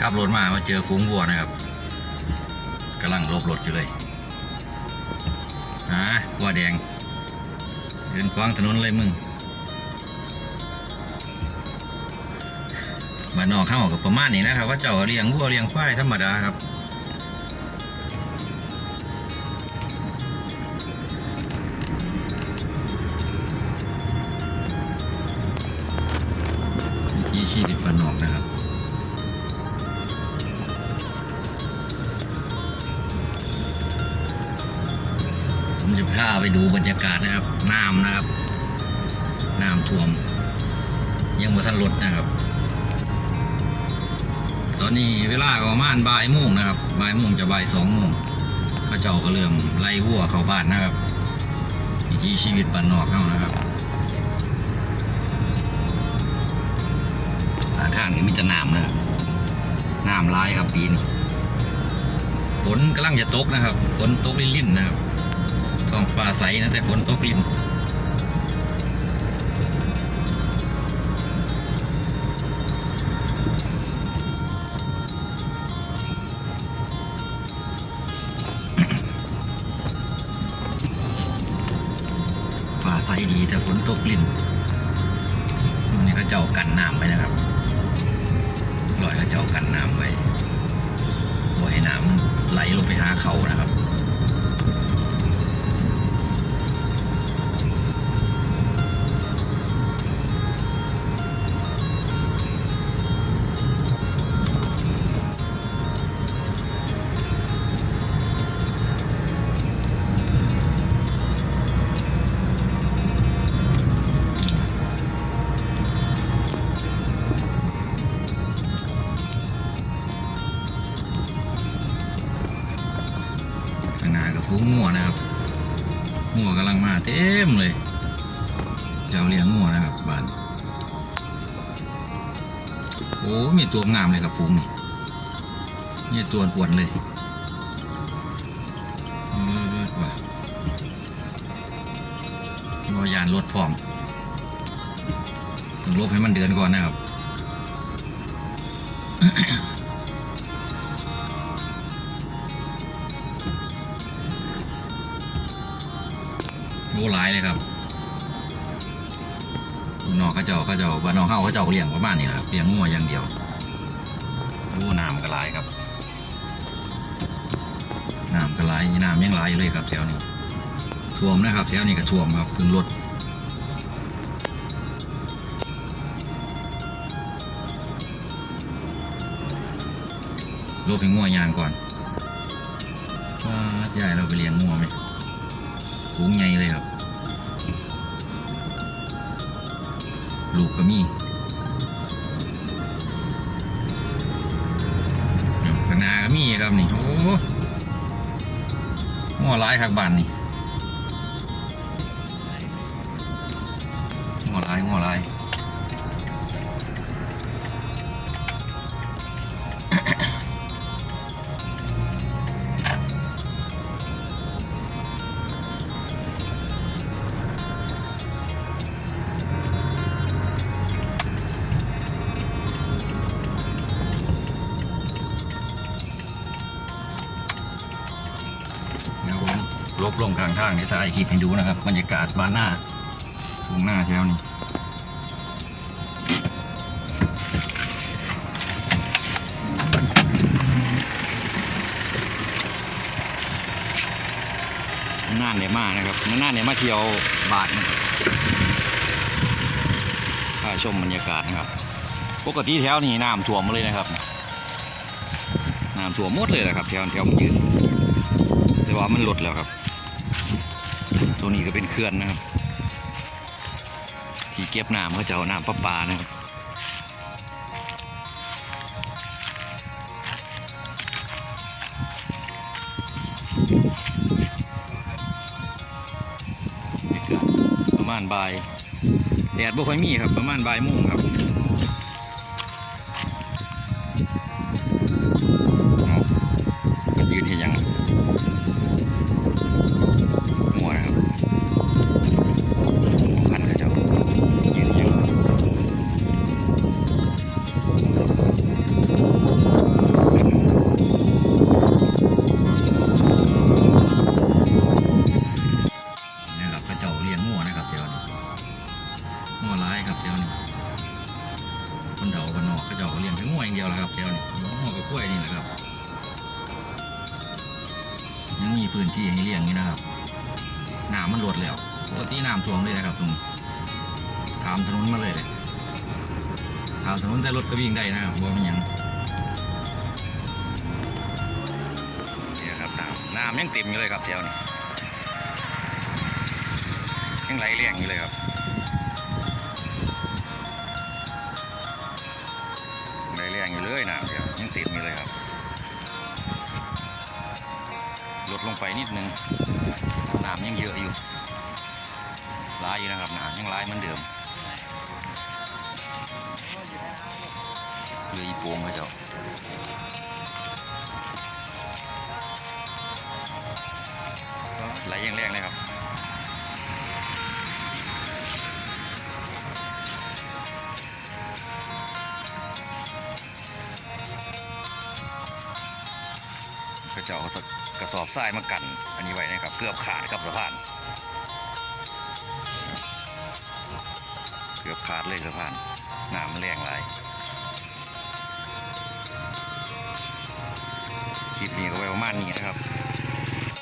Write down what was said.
กลับรถมามาเจอฝูงวัวนะครับกำลังลบรถอยู่เลยฮะวัวแดงเดินขวางถนนเลยมึงมานอกข้ากับประมาณนี้นะครับ ว่าเจ้าเลี้ยงวัวเลี้ยงควายธรรมดาครับวิถีชีวิตบ้านนอกนะครับ ผมจะพาไปดูบรรยากาศนะครับน้ำนะครับน้ำท่วม ยังบ่ทันลดนะครับ ตอนนี้เวลาก็ประมาณบ่ายโมงนะครับบ่ายโมงจะบ่ายสองโมงเขาเจ้าก็เริ่มไล่วัวเข้าบ้านนะครับวิถีชีวิตบ้านนอกเข้านะครับทางนี้มีแต่น้ำนะครับน้ำร้ายครับปีนี้ฝนกำลังจะตกนะครับฝนตกลิ่นๆนะครับ ท้องฟ้าใสนะแต่ฝนตกลิ่นฟ้าใสดีแต่ฝนตกลิ่นอันนี่เขาเจ้ากันน้ำไว้นะครับลอยเขาเจ้ากันน้ำไว้บ่ให้น้ำไหลลงไปหาเขานะครับ ข้างงัวนะครับงัวกำลังมาเต็มเลย เจ้าเลี้ยงงัวนะครับบ้านโอ้มีตัวงามเลยครับฟุ้งนี่นี่ตัวอ้วนเลยเออว่ะวายานรถพร้อมต้องลบให้มันเดินก่อนนะครับ โอ้หลายเลยครับนอกเขาเจ้าเขาเจ้าบ้านนอกเขาเขาเจ้าเลี้ยงประมาณนี้แหละครับเลี้ยงงัวอย่างเดียวโอ้น้ำก็หลายครับน้ำก็หลายน้ำยังหลายอยู่เลยครับแถวนี้ท่วมนะครับแถวนี้ก็ท่วมครับพึ่งลดลบให้งัวยางก่อนว่าจะให้เราไปเลี้ยงงัวไหม ฝูงใหญ่เลยครับ ลูกก็มีข้างหน้าก็มีครับนี่ โอ้หัวร้ายครักบานนี่หัวร้ายหัวร้าย ผมลบลงกลางทางที่ถ่ายคลิปให้ดูนะครับบรรยากาศบ้านหน้าทุ่งหน้าแถวนี้น่านเนี่ยมานะครับน่านเนี่ยมาเที่ยวบาทนะครับค่าชมบรรยากาศนะครับ ปกติแถวนี้น้ำท่วมมาเลยนะครับน้ำท่วมหมดเลยนะครับแถวแถวมันยืนแต่ว่ามันลดแล้วครับ ตัวนี้ก็เป็นเขื่อนนะครับ ที่เก็บน้ำเขาจะเอาน้ำประปานะครับบรรยากาศประมาณบ่ายแดดบ่ค่อยมีครับประมาณบ่ายโมงครับ เจ้าก็เลี้ยงแต่งัวอย่างเดียวแหละครับแถวนี้งัวกับกล้วยนี่แหละครับ ยังมีพื้นที่ให้เลี้ยงอยู่นะครับน้ำมันลดแล้วปกติน้ำท่วมเลยนะครับตรงนี้ตามถนนมาเลยเลยตามถนนแต่รถก็วิ่งได้นะครับว่ามันหยังเนี่ยครับน้ำน้ำยังเต็มอยู่เลยครับแถวนี้ยังไหลเลี่ยงอยู่เลยครับ เลี่ยงอยู่เลยวยังเต็มอยู่เลยครับ ลดลงไปนิดนึงน้ำยังเยอะอยู่ร้ายอยู่นะครับน้ำยังร้ายเหมือนเดิมเรืออีโปงเขาเจ้าไหลยังแรงเลยครับ จะเอากระสอบทรายมากัน อันนี้ไว้นะครับเกือบขาดกับสะพานเกือบขาดเลยสะพานน้ำแรงไหลคลิปนี้ก็ไว้ประมาณนี้นะครับ